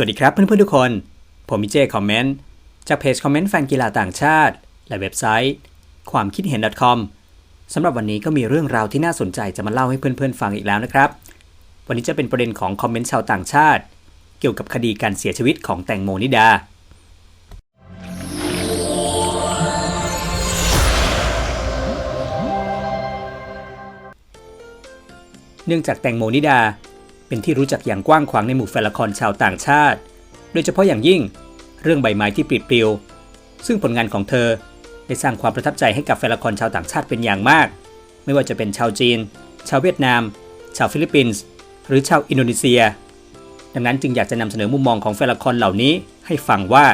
วัสดีครับเพื่อนๆทุกคน ผมมิเจคอมเมนต์จากเพจคอมเมนต์แฟนกีฬาต่างชาติ และเว็บไซต์ ความคิดเห็น .com สำหรับวันนี้ก็มีเรื่องราวที่น่าสนใจจะมาเล่าให้เพื่อนๆฟังอีกแล้วนะครับ วันนี้จะเป็นประเด็นของคอมเมนต์ชาวต่างชาติ เกี่ยวกับคดีการเสียชีวิตของแตงโมนิดา เนื่องจากแตงโมนิดา เป็นที่รู้จักอย่างกว้างขวางในหมู่แฟนละครชาวต่างชาติ โดยเฉพาะอย่างยิ่งเรื่องใบไม้ที่ปลิดปลิว ซึ่งผลงานของเธอได้สร้างความประทับใจให้กับแฟนละครชาวต่างชาติเป็นอย่างมาก ไม่ว่าจะเป็นชาวจีน ชาวเวียดนาม ชาวฟิลิปปินส์ หรือชาวอินโดนีเซีย ดังนั้นจึงอยากจะนำเสนอมุมมองของแฟนละครเหล่านี้ ให้ฟังว่า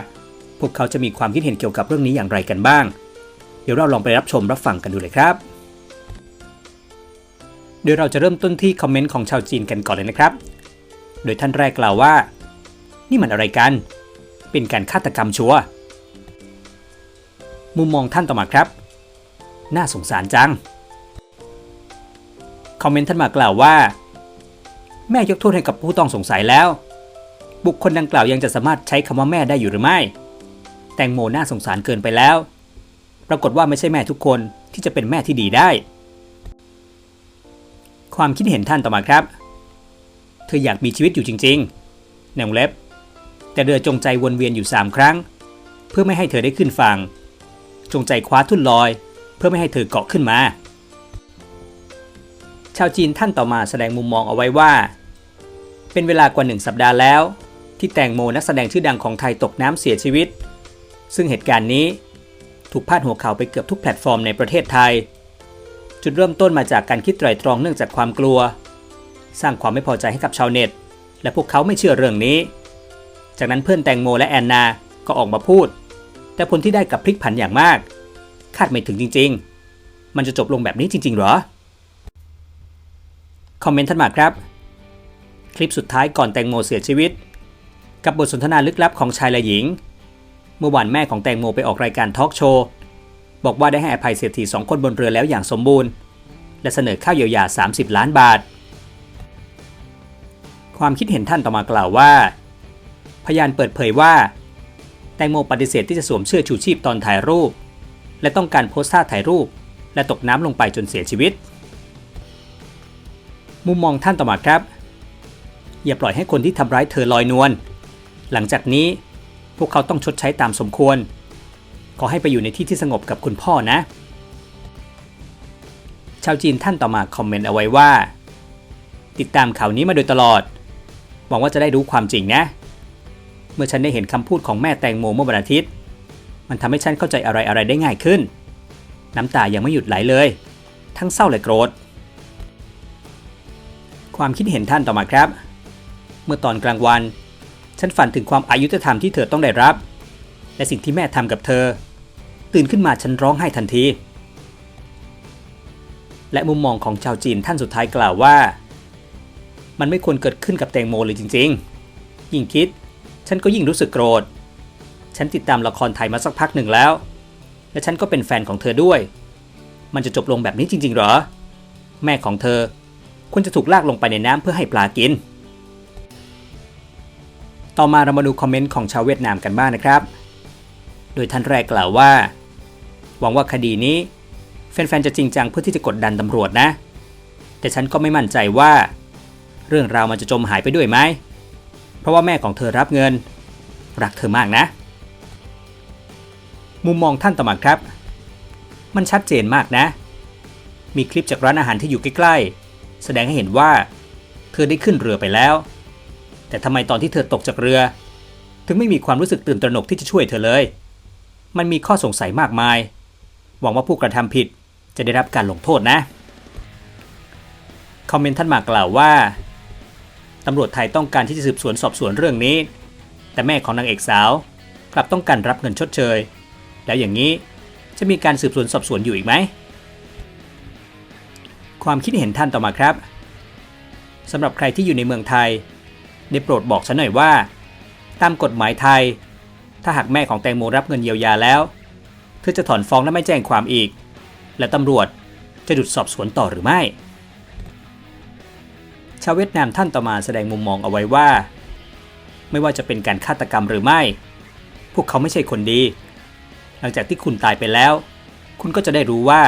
พวกเขาจะมีความคิดเห็นเกี่ยวกับเรื่องนี้อย่างไรกันบ้าง เดี๋ยวเราลองไปรับชมรับฟังกันดูเลยครับ โดยเราจะเริ่มต้นที่คอมเมนต์ของชาวจีนกันก่อนเลยนะครับ โดยท่านแรกกล่าวว่า นี่มันอะไรกัน เป็นการฆาตกรรมชัวมุมมองท่านต่อมาครับ น่าสงสารจัง คอมเมนต์ท่านมากล่าวว่า แม่ยกโทษให้กับผู้ต้องสงสัยแล้ว บุคคลดังกล่าวยังจะสามารถใช้คำว่าแม่ได้อยู่หรือไม่ แตงโมน่าสงสารเกินไปแล้ว ปรากฏว่าไม่ใช่แม่ทุกคนที่จะเป็นแม่ที่ดีได้ ความคิดเห็นท่านต่อมาครับ เธออยากมีชีวิตอยู่จริงๆในวงเล็บ แต่เรือจงใจวนเวียนอยู่ 3 ครั้ง เพื่อไม่ให้เธอได้ขึ้นฝั่ง จงใจคว้าทุ่นลอย เพื่อไม่ให้เธอเกาะขึ้นมา ชาวจีนท่านต่อมาแสดงมุมมองเอาไว้ว่า เป็นเวลากว่าหนึ่งสัปดาห์แล้ว ที่แตงโมนักแสดงชื่อดังของไทยตกน้ำเสียชีวิต ซึ่งเหตุการณ์นี้ถูกพาดหัวข่าวไปเกือบทุกแพลตฟอร์มในประเทศไทย จุดเริ่มต้นมาจากการคิดไตรตรองเนื่องจากความกลัว สร้างความไม่พอใจให้กับชาวเน็ต และพวกเขาไม่เชื่อเรื่องนี้ จากนั้นเพื่อนแตงโมและแอนนาก็ออกมาพูด แต่ผลที่ได้กับพลิกผันอย่างมาก คาดไม่ถึงจริง ๆ มันจะจบลงแบบนี้จริง ๆ หรอ คอมเมนต์ท่านมาครับ คลิปสุดท้ายก่อนแตงโมเสียชีวิต กับบทสนทนาลึกลับของชายและหญิง เมื่อวานแม่ของแตงโมไปออกรายการทอล์กโชว์ บอกว่าได้ให้อภัยเศรษฐีสองคนบนเรือแล้วอย่างสมบูรณ์ และเสนอค่าเยียวยา 30 ล้านบาท ความคิดเห็นท่านต่อมากล่าวว่า พยานเปิดเผยว่า แตงโมปฏิเสธที่จะสวมเสื้อชูชีพตอนถ่ายรูป และต้องการโพสท่าถ่ายรูป และตกน้ำลงไปจนเสียชีวิต มุมมองท่านต่อมาครับ อย่าปล่อยให้คนที่ทำร้ายเธอลอยนวลหลังจากนี้พวกเขาต้องชดใช้ตามสมควร ขอให้ไปอยู่ในที่ที่สงบกับคุณพ่อนะ ชาวจีนท่านต่อมาคอมเมนต์เอาไว้ว่า ติดตามข่าวนี้มาโดยตลอด หวังว่าจะได้รู้ความจริงนะ เมื่อฉันได้เห็นคำพูดของแม่แตงโมเมื่อวันอาทิตย์ มันทำให้ฉันเข้าใจอะไรอะไรได้ง่ายขึ้น น้ำตายังไม่หยุดไหลเลย ทั้งเศร้าและโกรธ ความคิดเห็นท่านต่อมาครับ เมื่อตอนกลางวัน ฉันฝันถึงความอายุธรรมที่เธอต้องได้รับ และสิ่งที่แม่ทำกับเธอ ตื่นขึ้นมาฉันร้องไห้ทันที และมุมมองของชาวจีนท่านสุดท้ายกล่าวว่า มันไม่ควรเกิดขึ้นกับแตงโมเลยจริง ๆ ยิ่งคิด ฉันก็ยิ่งรู้สึกโกรธ ฉันติดตามละครไทยมาสักพักหนึ่งแล้ว และฉันก็เป็นแฟนของเธอด้วย มันจะจบลงแบบนี้จริงๆเหรอ แม่ของเธอควรจะถูกลากลงไปในน้ำเพื่อให้ปลากิน ต่อมาเรามาดูคอมเมนต์ของชาวเวียดนามกันบ้างนะครับ โดยท่านแรกกล่าวว่า หวังว่าคดีนี้ แฟนๆ จะจริงจังเพื่อที่จะกดดันตำรวจนะ แต่ฉันก็ไม่มั่นใจว่า เรื่องราวมันจะจมหายไปด้วยไหม เพราะว่าแม่ของเธอรับเงิน รักเธอมากนะ มุมมองท่านต่อมาครับ มันชัดเจนมากนะ มีคลิปจากร้านอาหารที่อยู่ใกล้ๆ แสดงให้เห็นว่า เธอได้ขึ้นเรือไปแล้ว แต่ทำไมตอนที่เธอตกจากเรือ ถึงไม่มีความรู้สึกตื่นตระหนกที่จะช่วยเธอเลย มันมีข้อสงสัยมากมาย หวังว่าผู้กระทำผิดจะได้รับการลงโทษนะ คอมเมนต์ท่านมากล่าวว่าตำรวจไทยต้องการที่จะสืบสวนสอบสวนเรื่องนี้ แต่แม่ของนางเอกสาวกลับต้องการรับเงินชดเชย แล้วอย่างนี้จะมีการสืบสวนสอบสวนอยู่อีกไหม ความคิดเห็นท่านต่อมาครับสำหรับใครที่อยู่ในเมืองไทย ได้โปรดบอกฉันหน่อยว่า ตามกฎหมายไทย ถ้าหากแม่ของแตงโมรับเงินเยียวยาแล้ว เธอจะถอนฟ้องและไม่แจ้งความอีก และตำรวจจะหยุดสอบสวนต่อหรือไม่ ชาวเวียดนามท่านต่อมาแสดงมุมมองเอาไว้ว่า ไม่ว่าจะเป็นการฆาตกรรมหรือไม่ พวกเขาไม่ใช่คนดี หลังจากที่คุณตายไปแล้ว คุณก็จะได้รู้ว่า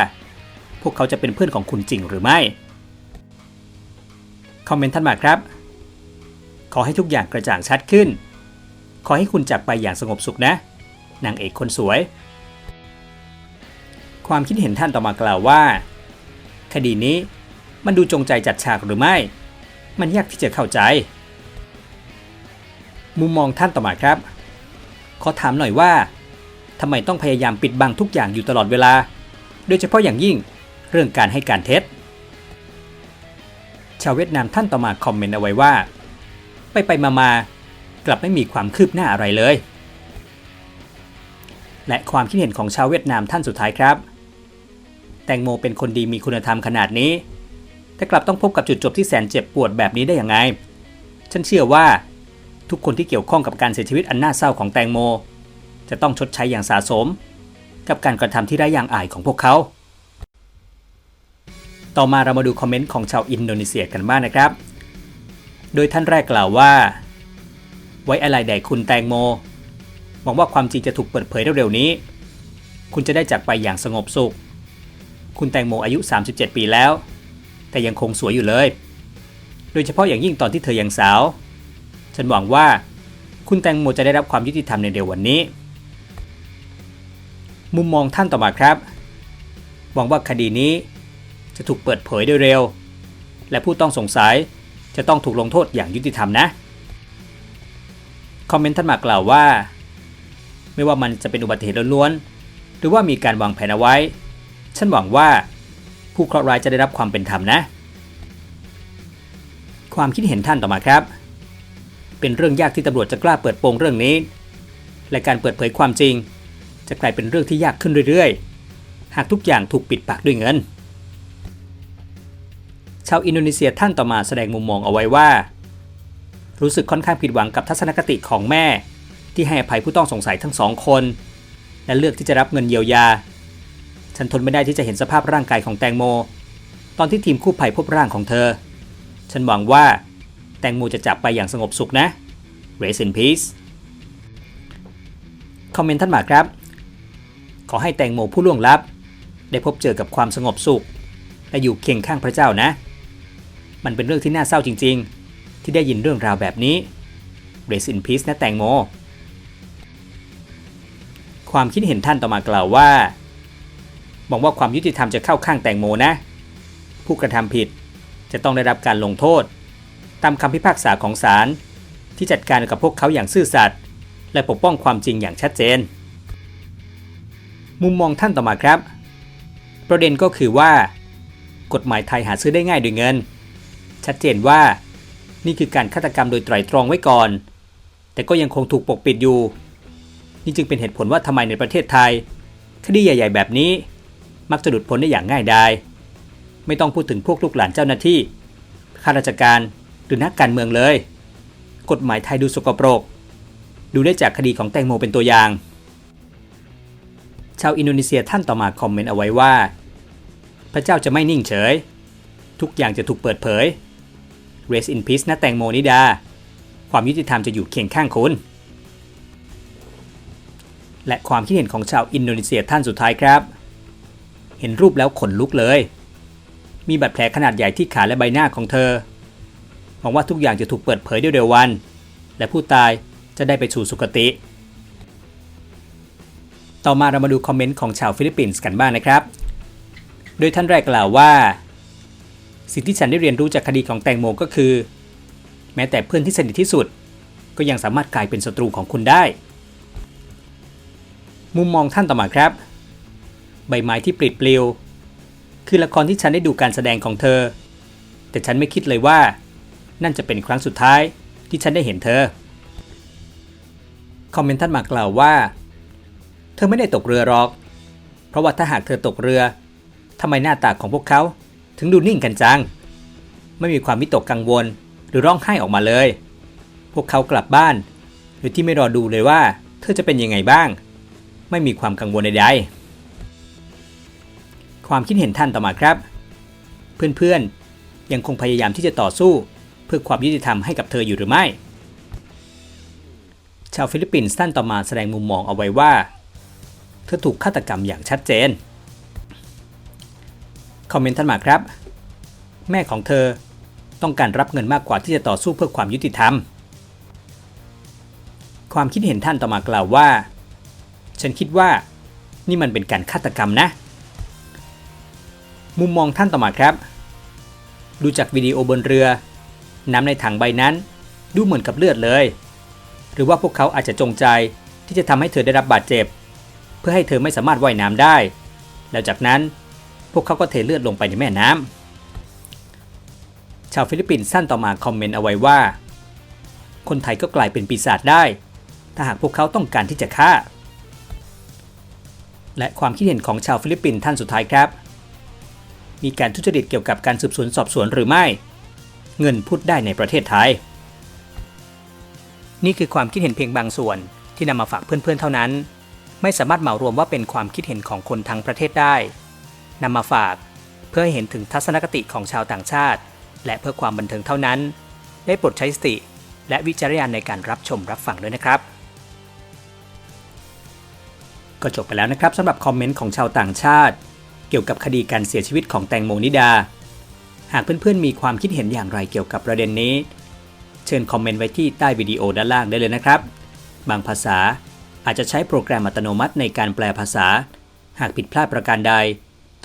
พวกเขาจะเป็นเพื่อนของคุณจริงหรือไม่ คอมเมนต์ท่านมาครับ ขอให้ทุกอย่างกระจ่างชัดขึ้น ขอให้คุณจากไปอย่างสงบสุขนะ นางเอกคนสวย ความคิดเห็นท่านต่อมากล่าวว่า คดีนี้มันดูจงใจจัดฉากหรือไม่ มันยากที่จะเข้าใจ มุมมองท่านต่อมาครับ ขอถามหน่อยว่าทำไมต้องพยายามปิดบังทุกอย่างอยู่ตลอดเวลา โดยเฉพาะอย่างยิ่งเรื่องการให้การเท็จ ชาวเวียดนามท่านต่อมาคอมเมนต์เอาไว้ว่า ไปไปมามา กลับไม่มีความคืบหน้าอะไรเลย และความคิดเห็นของชาวเวียดนามท่านสุดท้ายครับ แตงโมเป็นคนดีมีคุณธรรมขนาดนี้ แต่กลับต้องพบกับจุดจบที่แสนเจ็บปวดแบบนี้ได้อยังไง ฉันเชื่อว่า ทุกคนที่เกี่ยวข้องกับการเสียชีวิตอันน่าเศร้าของแตงโม จะต้องชดใช้อย่างสาสม กับการกระทำที่ไร้ยางอายของพวกเขา ต่อมาเรามาดูคอมเมนต์ของชาวอินโดนีเซียกันบ้างนะครับ โดยท่านแรกกล่าวว่า ไว้อะไรแด่คุณแตงโม หวังว่าความจริงจะถูกเปิดเผยเร็วๆนี้ คุณจะได้จากไปอย่างสงบสุข คุณแตงโมอายุ 37 ปีแล้ว แต่ยังคงสวยอยู่เลย โดยเฉพาะอย่างยิ่งตอนที่เธอยังสาว ฉันหวังว่าคุณแตงโมจะได้รับความยุติธรรมในเร็ววันนี้ มุมมองท่านต่อมาครับ หวังว่าคดีนี้จะถูกเปิดเผยโดยเร็ว และผู้ต้องสงสัยจะต้องถูกลงโทษอย่างยุติธรรมนะ คอมเมนต์ท่านมากล่าวว่า ไม่ว่ามันจะเป็นอุบัติเหตุล้วนๆ หรือว่ามีการวางแผนเอาไว้ ฉันหวังว่าผู้เคราะห์ร้ายจะได้รับความเป็นธรรมนะ ความคิดเห็นท่านต่อมาครับ เป็นเรื่องยากที่ตำรวจจะกล้าเปิดโปงเรื่องนี้ และการเปิดเผยความจริง จะกลายเป็นเรื่องที่ยากขึ้นเรื่อยๆ หากทุกอย่างถูกปิดปากด้วยเงิน ชาวอินโดนีเซียท่านต่อมาแสดงมุมมองเอาไว้ว่า รู้สึกค่อนข้างผิดหวังกับทัศนคติของแม่ ที่ให้อภัยผู้ต้องสงสัยทั้งสองคน และเลือกที่จะรับเงินเยียวยา ฉันทนไม่ได้ที่จะเห็นสภาพร่างกายของแตงโม ตอนที่ทีมกู้ภัยพบร่างของเธอ ฉันหวังว่าแตงโมจะจากไปอย่างสงบสุขนะ Rest in peace คอมเมนต์ท่านมาครับ ขอให้แตงโมผู้ล่วงลับ ได้พบเจอกับความสงบสุข และอยู่เคียงข้างพระเจ้านะ มันเป็นเรื่องที่น่าเศร้าจริง ๆ ที่ได้ยินเรื่องราวแบบนี้ Rest in peace นะแตงโม ความคิดเห็นท่านต่อมากล่าวว่าหวังว่าความยุติธรรมจะเข้าข้างแตงโมนะ ผู้กระทำผิดจะต้องได้รับการลงโทษ ตามคำพิพากษาของศาลที่จัดการกับพวกเขาอย่างซื่อสัตย์และปกป้องความจริงอย่างชัดเจน มุมมองท่านต่อมาครับ ประเด็นก็คือว่า กฎหมายไทยหาซื้อได้ง่ายด้วยเงิน ชัดเจนว่า นี่คือการฆาตกรรมโดยไตร่ตรองไว้ก่อน แต่ก็ยังคงถูกปกปิดอยู่ นี่จึงเป็นเหตุผลว่าทำไมในประเทศไทย คดีใหญ่ ๆ แบบนี้ มักจะหลุดพ้นได้อย่างง่ายดายไม่ต้องพูดถึงพวกลูกหลานเจ้าหน้าที่ข้าราชการหรือนักการเมืองเลย กฎหมายไทยดูสกปรก ดูได้จากคดีของแตงโมเป็นตัวอย่าง ชาวอินโดนีเซียท่านต่อมาคอมเมนต์เอาไว้ว่า พระเจ้าจะไม่นิ่งเฉย ทุกอย่างจะถูกเปิดเผย Rest in peace นะแตงโมนิดา ความยุติธรรมจะอยู่เคียงข้างคุณ และความคิดเห็นของชาวอินโดนีเซียท่านสุดท้ายครับ เห็นรูปแล้วขนลุกเลย มีบาดแผลขนาดใหญ่ที่ขาและใบหน้าของเธอ หวังว่าทุกอย่างจะถูกเปิดเผยได้เร็ววัน และผู้ตายจะได้ไปสู่สุคติ ต่อมาเรามาดูคอมเมนต์ของชาวฟิลิปปินส์กันบ้างนะครับ โดยท่านแรกกล่าวว่า สิ่งที่ฉันได้เรียนรู้จากคดีของแตงโมก็คือ แม้แต่เพื่อนที่สนิทที่สุด ก็ยังสามารถกลายเป็นศัตรูของคุณได้ มุมมองท่านต่อมาครับ ใบไม้ที่ปลิดปลิว คือละครที่ฉันได้ดูการแสดงของเธอ แต่ฉันไม่คิดเลยว่า นั่นจะเป็นครั้งสุดท้ายที่ฉันได้เห็นเธอ คอมเมนต์ท่านมากล่าวว่า เธอไม่ได้ตกเรือหรอก เพราะว่าถ้าหากเธอตกเรือทำไมหน้าตาของพวกเขา ถึงดูนิ่งกันจัง ไม่มีความวิตกกังวลหรือร้องไห้ออกมาเลย พวกเขากลับบ้านโดยที่ไม่รอดูเลยว่า เธอจะเป็นยังไงบ้าง ไม่มีความกังวลใดๆ ความคิดเห็นท่านต่อมาครับ เพื่อนๆ ยังคงพยายามที่จะต่อสู้ เพื่อความยุติธรรมให้กับเธออยู่หรือไม่ ชาวฟิลิปปินส์ท่านต่อมาแสดงมุมมองเอาไว้ว่า เธอถูกฆาตกรรมอย่างชัดเจน คอมเมนต์ท่านมาครับ แม่ของเธอต้องการรับเงินมากกว่าที่จะต่อสู้เพื่อความยุติธรรม ความคิดเห็นท่านต่อมากล่าวว่า ฉันคิดว่านี่มันเป็นการฆาตกรรมนะ มุมมองท่านต่อมาครับ ดูจากวิดีโอบนเรือ น้ำในถังใบนั้นดูเหมือนกับเลือดเลย หรือว่าพวกเขาอาจจะจงใจที่จะทำให้เธอได้รับบาดเจ็บ เพื่อให้เธอไม่สามารถว่ายน้ำได้ แล้วจากนั้น วกเขาก็เทเลือดลงไปในแม่น้ำชาวฟิลิปปินส์ท่านต่อมาคอมเมนต์เอาไว้ว่า คนไทยก็กลายเป็นปีศาจได้ ถ้าหากพวกเขาต้องการที่จะฆ่า และความคิดเห็นของชาวฟิลิปปินส์ท่านสุดท้ายครับ มีการทุจริตเกี่ยวกับการสืบสวนสอบสวนหรือไม่ เงินพูดได้ในประเทศไทย นี่คือความคิดเห็นเพียงบางส่วนที่นำมาฝากเพื่อนๆเท่านั้น ไม่สามารถเหมารวมว่าเป็นความคิดเห็นของคนทั้งประเทศได้ นำมาฝาก เพื่อให้เห็นถึงทัศนคติของชาวต่างชาติ และเพื่อความบันเทิงเท่านั้น ได้โปรดใช้สติ และวิจารณญาณในการรับชมรับฟังด้วยนะครับ ก็จบไปแล้วนะครับสำหรับคอมเมนต์ของชาวต่างชาติ เกี่ยวกับคดีการเสียชีวิตของแตงโมนิดา หากเพื่อนๆมีความคิดเห็นอย่างไรเกี่ยวกับประเด็นนี้ เชิญคอมเมนต์ไว้ที่ใต้วิดีโอด้านล่างได้เลยนะครับ บางภาษาอาจจะใช้โปรแกรมอัตโนมัติในการแปลภาษา หากผิดพลาดประการใด